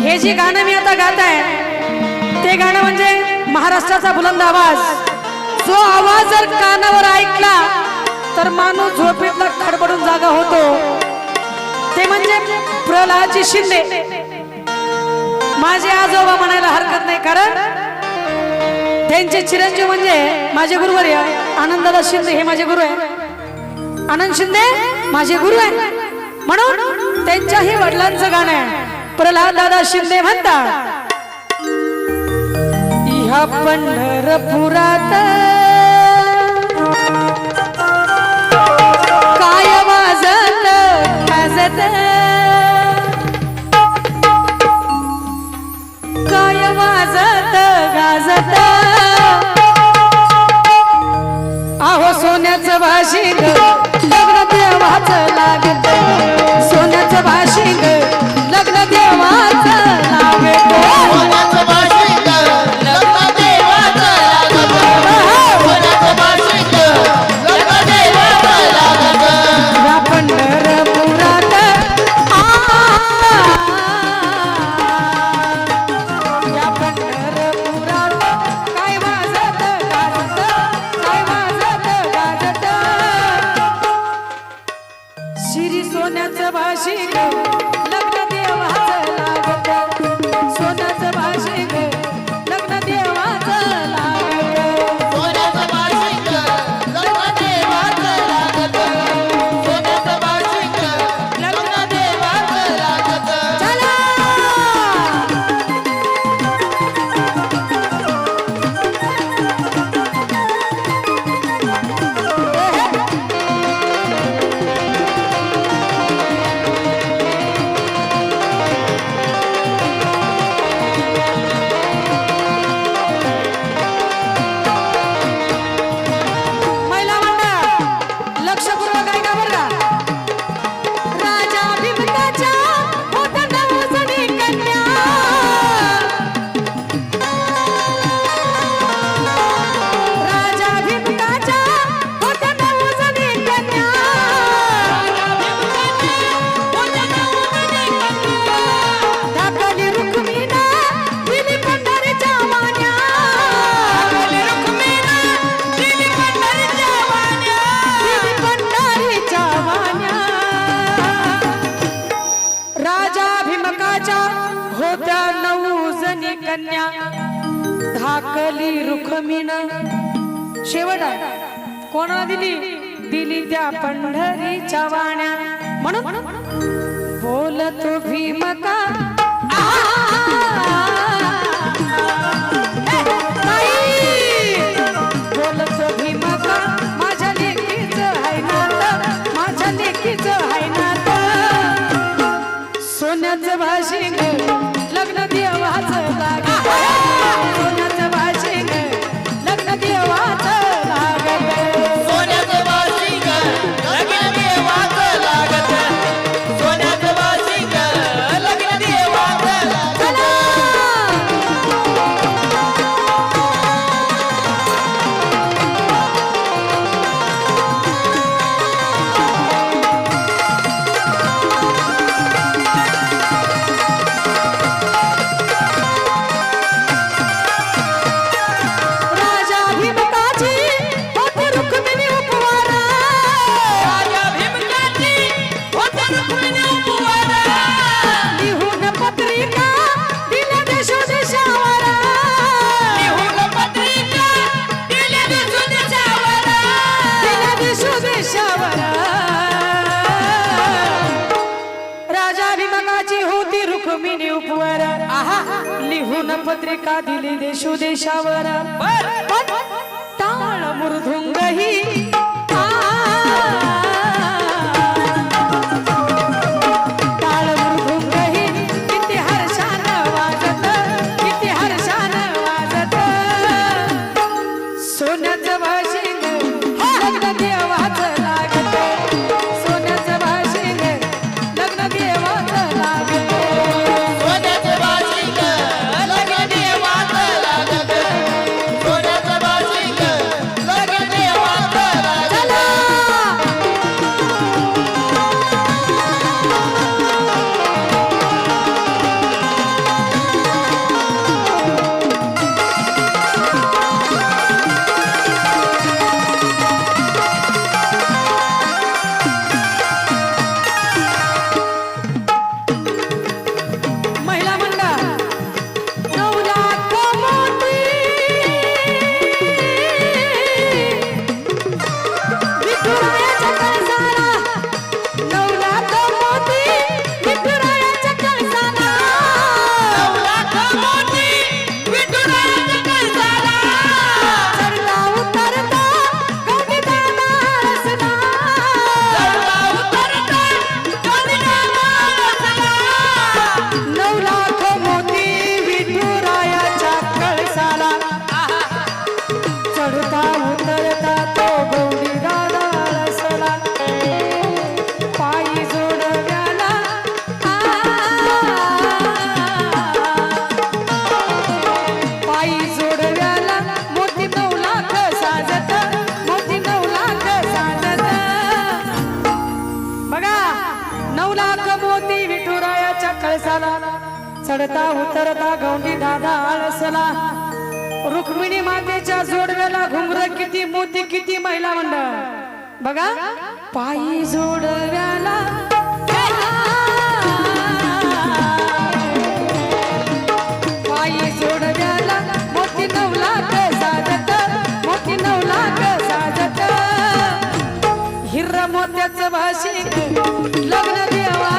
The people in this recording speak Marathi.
हे. जे गाणं मी आता गात आहे ते गाणं म्हणजे महाराष्ट्राचा बुलंद आवाज. जो आवाज जर कानावर ऐकला तर माणूस झोपेतला खडबडून जागा होतो. ते म्हणजे प्रल्हादजी शिंदे. माझे आजोबा म्हणायला हरकत नाही कारण त्यांचे चिरंजीव म्हणजे माझे गुरुवर्य आनंदाला शिंदे हे माझे गुरु आहे आनंद शिंदे माझे गुरु आहेत. म्हणून त्यांच्याही वडिलांचं गाणं आहे. प्रल्हाद दादा शिंदे म्हणतात पंढरपुरात कन्या धाकली रुखमीन शेवट कोणा दिली? दिली त्या पंढरीच्या वाण्या. म्हणून बोलतो भीमका म्हणून पत्रिका दिली देशोदेशावर ताळ मृदुंग ही नऊ लाख मोती विठुरायाच्या कळसाला. चढता उतरता गौंडी दादा आळसला. रुक्मिणी मातेच्या जोडव्याला घुंगर किती मोती किती महिला मंडळ. बघा पायी जोडव्या मोत्याचं भाषिक लग्न देवा.